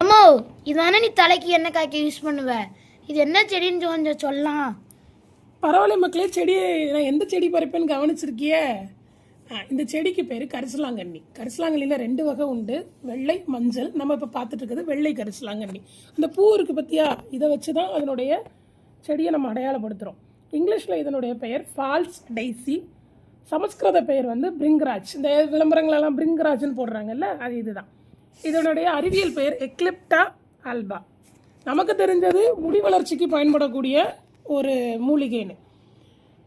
அம்மோ இதானே நீ தலைக்கு எண்ணெய் காய்க்க யூஸ் பண்ணுவ. இது என்ன செடின்னு கொஞ்சம் சொல்லலாம். பரவாயில்ல மக்களே செடி நான் எந்த செடி பறிப்பேன்னு கவனிச்சிருக்கியே? ஆ, இந்த செடிக்கு பேர் கரிசலாங்கண்ணி. கரிசலாங்கண்ணியில் ரெண்டு வகை உண்டு. வெள்ளை மஞ்சள். நம்ம இப்போ பார்த்துட்டு இருக்கிறது வெள்ளை கரிசலாங்கண்ணி. அந்த பூ இருக்குது பத்தியா? இதை வச்சு தான் அதனுடைய செடியை நம்ம அடையாளப்படுத்துகிறோம் இங்கிலீஷில் இதனுடைய பெயர் ஃபால்ஸ் டைசி சமஸ்கிருத பெயர் வந்து பிரிங்கராஜ். இந்த விளம்பரங்களெல்லாம் பிரிங்கராஜ்னு போடுறாங்கல்ல அது இதுதான். இதனுடைய அறிவியல் பெயர் எக்லிப்டா ஆல்பா நமக்கு தெரிஞ்சது முடி வளர்ச்சிக்கு பயன்படக்கூடிய ஒரு மூலிகைன்னு.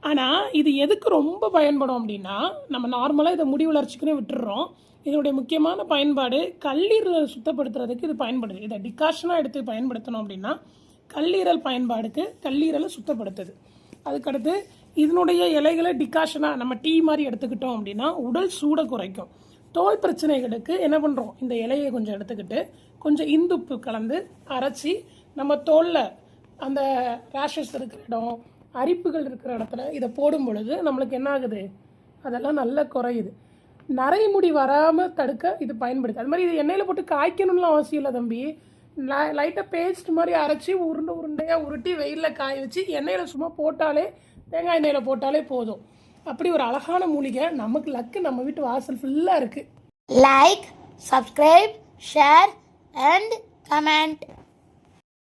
ஆனால் இது எதுக்கு ரொம்ப பயன்படும் அப்படின்னா நம்ம நார்மலாக இதை முடி வளர்ச்சிக்குன்னு விட்டுடுறோம் இதனுடைய முக்கியமான பயன்பாடு கல்லீரலை சுத்தப்படுத்துறதுக்கு இது பயன்படுது. இதை டிகாஷனாக எடுத்து பயன்படுத்தணும் அப்படின்னா கல்லீரல் பயன்பாடுக்கு கல்லீரலை சுத்தப்படுத்துது. அதுக்கடுத்து இதனுடைய இலைகளை டிகாஷனாக நம்ம டீ மாதிரி எடுத்துக்கிட்டோம் அப்படின்னா உடல் சூடை குறைக்கும். தோல் பிரச்சனைகளுக்கு என்ன பண்ணுறோம் இந்த இலையை கொஞ்சம் எடுத்துக்கிட்டு கொஞ்சம் இந்துப்பு கலந்து அரைச்சி நம்ம தோலில் அந்த ரேஷஸ் இருக்கிற இடம் அரிப்புகள் இருக்கிற இடத்துல இதை போடும் பொழுது நம்மளுக்கு என்ன ஆகுது? அதெல்லாம் நல்லா குறையுது. நரைமுடி வராமல் தடுக்க இது பயன்படுது. அது மாதிரி இது எண்ணெயில் போட்டு காய்க்கணும்லாம் அவசியம் இல்லை தம்பி. லைட்டாக பேஸ்ட் மாதிரி அரைச்சி உருண்டை உருண்டையாக உருட்டி வெயிலில் காய வச்சு எண்ணெயில் சும்மா போட்டாலே தேங்காய் எண்ணெயில் போட்டாலே போதும். அப்படி ஒரு அழகான மூலிகை நமக்கு லக்கு நம்ம வீட்டு வாசல் ஃபுல்லாக இருக்குது like subscribe share and comment